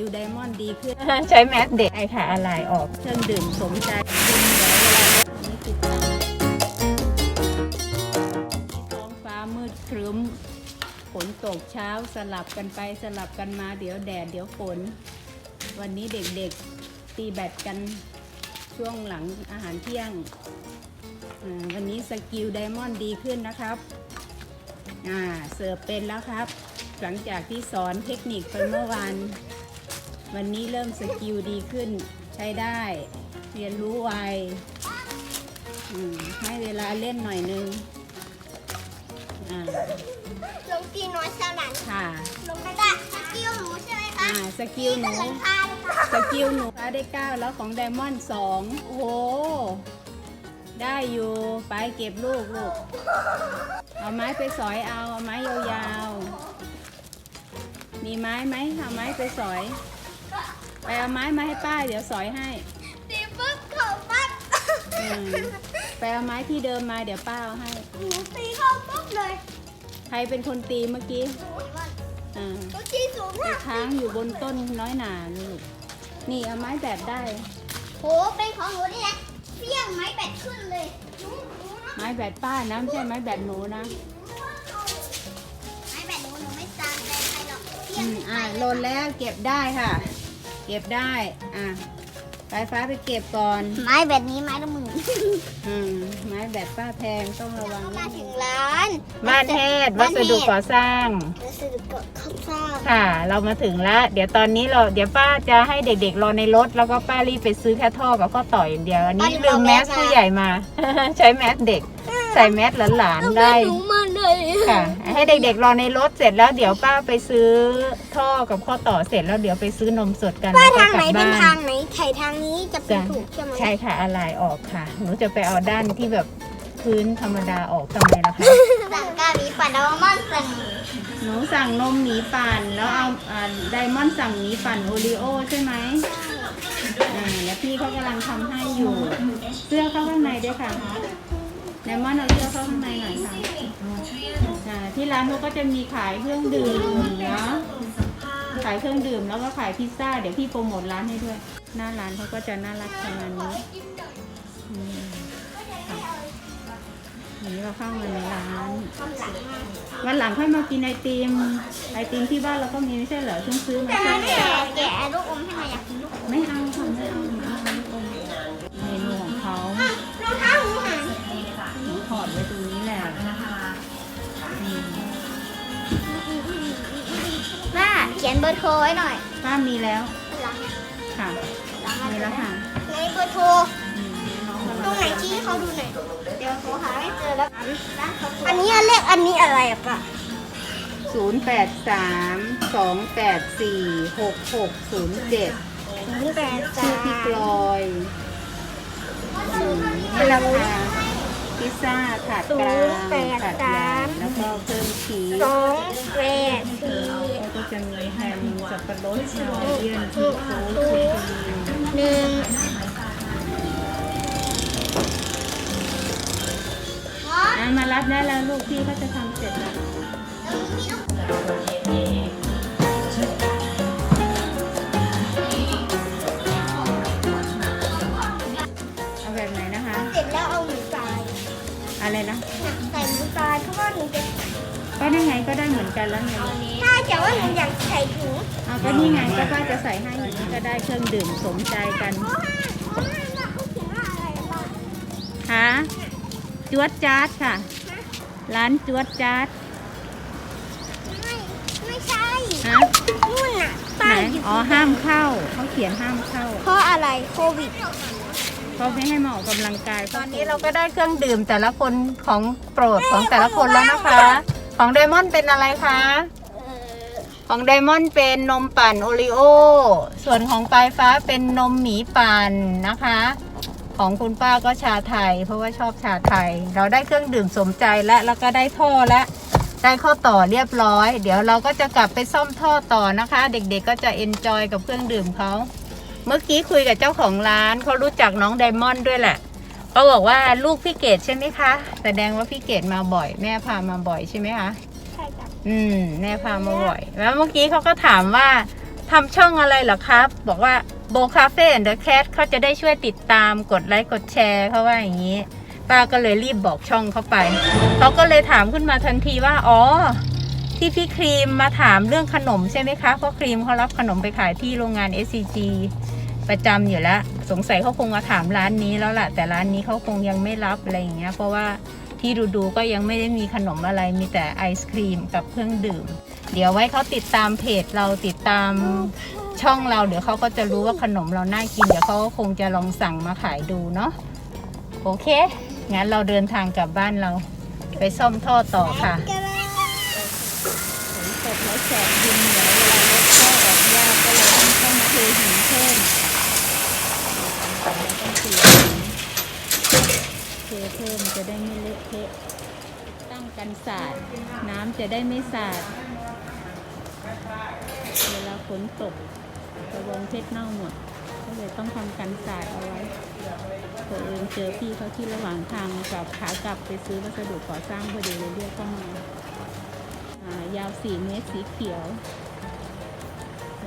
กิลไดมอนด์ดีขึ้นใช้แมสเด็กไอค่ะอะไรออก เครื่องดื่มสมใจกินเดี๋ยวเวลาลดนี่คือท้องฟ้ามืดครึ้มฝนตกเช้าสลับกันไปสลับกันมาเดี๋ยวแดดเดี๋ยวฝน วันนี้เด็กๆตีแบตกันช่วงหลังอาหารเที่ยงอ่าวันนี้สกิลไดมอนด์ดีขึ้นนะครับอ่าเสิร์ฟเป็นแล้วครับ หลังจากที่สอนเทคนิคไปเมื่อวาน วันนี้เริ่มสกิลดีขึ้นใช้ได้ เรียนรู้ไวอืมให้เวลาเล่นหน่อยนึงอ่าลงตีน้อยสลันค่ะลงกระดาษสกิลหนูใช่ไหมคะอ่าสกิลหนูหลังคาเลยค่ะสกิลหนูได้เก้าแล้วของไดมอนด์สองโอ้โห ได้อยู่ไปเก็บลูกลูก เอาไม้ไปสอยเอา เอาไม้ยาวๆ มีไม้ไหมเอาไม้ไปสอย ไปเอาไม้มาให้ป้าเดี๋ยวสอยให้ตีปุ๊บเขาปั๊บอืมไปเอาไม้ที่เดิมมาเดี๋ยวป้าเอาให้ หนูตีเขาปุ๊บเลยใครเป็นคนตีเมื่อกี้อ่าหนูตีสูงไปมากค้างอยู่บนต้นน้อยหนาลูกนี่เอาไม้แบบได้ โหเป็นของหนูนี่แหละเปี้ยงไม้แบตขึ้นเลยหนูหนูนะไม้แบบป้านะไม่ใช่ไม้แบบหนูนะไม้แบตหนูหนูไม่ตามใจใครหรอกเปี้ยอืงมอ่าหล่นแล้วเก็บได้ค่ะ เก็บได้ อะไฟฟ้าไปเก็บก่อน ไม้แบตนี้ไม้ละหมื่นอืม ไม้แบบป้าแพงต้องระวังมานิดถึนึงงร้านบ้านเทศวัสดุก่อสร้าง วัสดุก่อสร้างค่ะ เรามาถึงแล้ว เดี๋ยวตอนนี้เรา เดี๋ยวป้าจะให้เด็กๆรอในรถ แล้วก็ป้ารีบไปซื้อแค่ท่อกับข้อต่ออย่างเดียว อันนี้ลืมแมสผู้ใหญ่มา ใช้แมสเด็ก ใส่แมสหลานๆได้ หนูมาเลย ค่ะ ให้เด็กๆรอในรถเสร็จแล้วเดี๋ยวป้าไปซื้อท่อกับข้อต่อเสร็จแล้วเดี๋ยวไปซื้อนมสดกันว่าแล้วก็ทางกไหนลับเป็นบ้าทานงไหนไข่ทางนี้จะเป็นจ้ะ ถูกใช่ไหมใช่ค่ะอะไรออกค่ะ หนูจะไปเอาด้านที่แบบพื้นธรรมดาออกทำไมล่ะคะ สั่งกาหลีปั่นอัลมอนด์สั่งหนูสั่งนมหมีปั่นแล้วเอาอ่าไดมอนด์สั่งหมีปั่นโอรีโอใช่ไหมอ่าแล้วพี่เขากำลังทำให้อยู่ เสื้อเข้าข้างในด้วยค่ะไดมอนด์เอาเสื้อเข้าข้างใน ร้านเขาก็จะมีขายเครื่องดื่มเนาะขายเครื่องดื่มแล้วก็ขายพิซซ่า เดี๋ยวพี่โปรโมทร้านให้ด้วย หน้าร้านเขาก็จะน่ารักประมาณนี้อืมค่ะอันนี้เราเข้ามาในร้านวันหลังค่อยมากินไอติม ไอติมที่บ้านเราก็มีไม่ใช่เหรอเพิ่งซื้อมาแต่ใช่แกะแกะลูกอมให้หน่อยอยากกินลูกอมไม่เอาค่ะไม่เอาไม่เอาไม่เอา เขียนเบอร์โทรไว้หน่อยป้ามีแล้วหลังค่ะหลังมีแล้วค่ะในเบอร์โทรอืมน้องกำตลัรงไหนชี้ให้เขาดูหน่อยเดี๋ยวโทรหาไม่เจอแล้วอันนี้เลขอันนี้อะไรอะป้าศูนย์แปดสามสองแปดสี่หกหกศูนย์เจ็ดศูนย์แปดชื่สาอพี่กลมอยอืมนี่ราคา พิซซ่าถาดกลางถาดใหญ่แล้วก็เพิ่มชีสสองแปดสี่แล้วก็จะมีแฮมสับปะรดฮาวายเอียนชีสโต๊ชีสครีมหนึ่งอะมารับได้แล้วลูกพี่ก็จะทำเสร็จแล้วเอา ก็ได้ไงก็ได้เหมือนกันแล้วไงถ้าจะว่าหนูอยากใส่ถุงเอาก็นี่ไงก็ป้าจะใส่ให้อยู่นี่ก็ได้เครื่องดื่มสมใจกันเพราะว่าเพราะว่าเขาเขียนว่าอะไรบ้างฮะจวดจาร์ดค่ะ ร้านจวดจาร์ดไม่ไม่ใช่ฮะนู่นน่ะไหนป้ายอยู่อ๋อห้ามเข้าเขาเขียนห้ามเข้าเพราะอะไรโควิด เขาไม่ให้มาออกกำลังกายตอนนี้เราก็ได้เครื่องดื่มแต่ละคนของโปรดของแต่ละคนแล้วนะคะ ของไดมอนด์เป็นอะไรคะอของไดมอนด์เป็นนมปั่นโอรีโอ ส่วนของปลายฟ้าเป็นนมหมีปั่นนะคะ ของคุณป้าก็ชาไทย เพราะว่าชอบชาไทย เราได้เครื่องดื่มสมใจและแล้วก็ได้ท่อและได้ข้อต่อเรียบร้อย เดี๋ยวเราก็จะกลับไปซ่อมท่อต่อนะคะ เด็กๆก็จะเอนจอยกับเครื่องดื่มเขา เมื่อกี้คุยกับเจ้าของร้านเขารู้จักน้องไดมอนด์ด้วยแหละ เขาบอกว่าลูกพี่เกดใช่ไหมคะ แสดงว่าพี่เกดมาบ่อย แม่พามาบ่อยใช่ไหมคะใช่จ้ะอืมแม่พามาบ่อย แล้วเมื่อกี้เขาก็ถามว่าทำช่องอะไรเหรอครับ บอกว่าโบคาเฟ่แอนด์แคทเขาจะได้ช่วยติดตามกดไลค์กดแชร์เขาว่าอย่างนี้ ป้าก็เลยรีบบอกช่องเขาไปเขาก็เลยถามขึ้นมาทันทีว่าอ๋อที่พี่ครีมมาถามเรื่องขนมใช่ไหมคะเพราะครีมเขารับขนมไปขายที่โรงงาน SCG ประจำอยู่แล้ว สงสัยเขาคงมาถามร้านนี้แล้วล่ะ แต่ร้านนี้เขาคงยังไม่รับอะไรอย่างเงี้ยเพราะว่าที่ดูๆก็ยังไม่ได้มีขนมอะไรมีแต่ไอศครีมกับเครื่องดื่ม เดี๋ยวไว้เขาติดตามเพจเราติดตามช่องเราเดี๋ยวเขาก็จะรู้ว่าขนมเราน่ากินเดี๋ยวเขาก็คงจะลองสั่งมาขายดูเนาะโอเค งั้นเราเดินทางกลับบ้านเรา ไปซ่อมท่อต่อค่ะฝนตกแล้วแสบดินเดี๋ยวเวลารถเข้าออกยากก็เลยต้องเข้ามาเทหินเพิ่มต้องเสียหิน เพิ่มจะได้ไม่เละเทะตั้งกันสาด น้ำจะได้ไม่สาด เวลาฝนตกกระวงเพชรเน่าหมดก็เลยต้องทำกันสาดเอาไว้เผอิญเจอพี่เขาที่ระหว่างทางกับขากลับไปซื้อวัสดุก่อสร้างพอดีเลยเรียกเข้ามาอ่ายาว4เมตรสีเขียว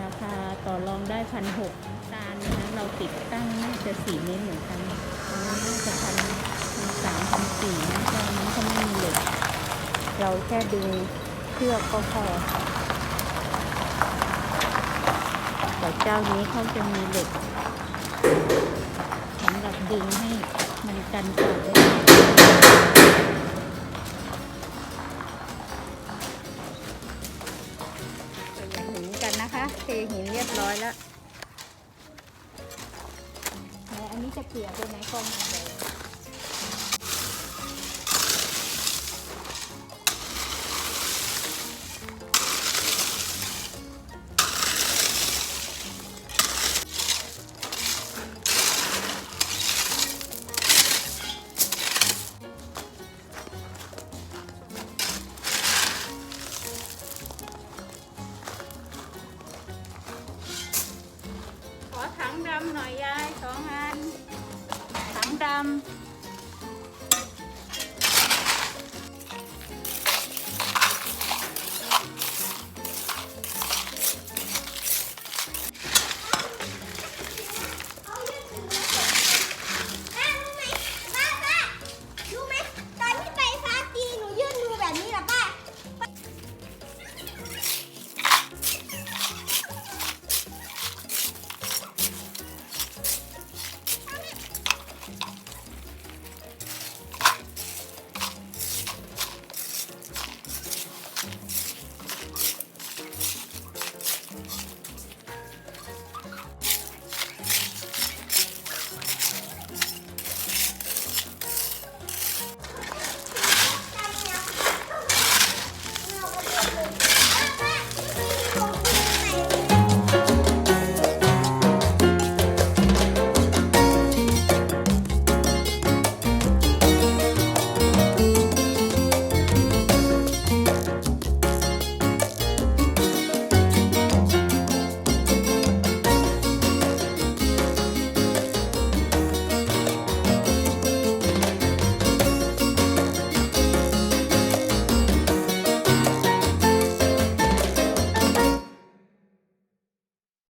ราคาต่อรองได้พันหกตาลนะเราติดตั้งน่าจะ4เมตรเหมือนกันอันน่าจะพันพัน สามพันสี่นะเจ้านั้นเขาไม่มีเหล็กเราแค่ดึงเชือกก็พอแต่เจ้านี้เขาจะมีเหล็กสำหรับดึงให้มันกันสาดได้เทหินกันนะคะเทหินเรียบร้อยแล้วแล้วอันนี้จะเกลี่ยไปไหนกองเดี๋ย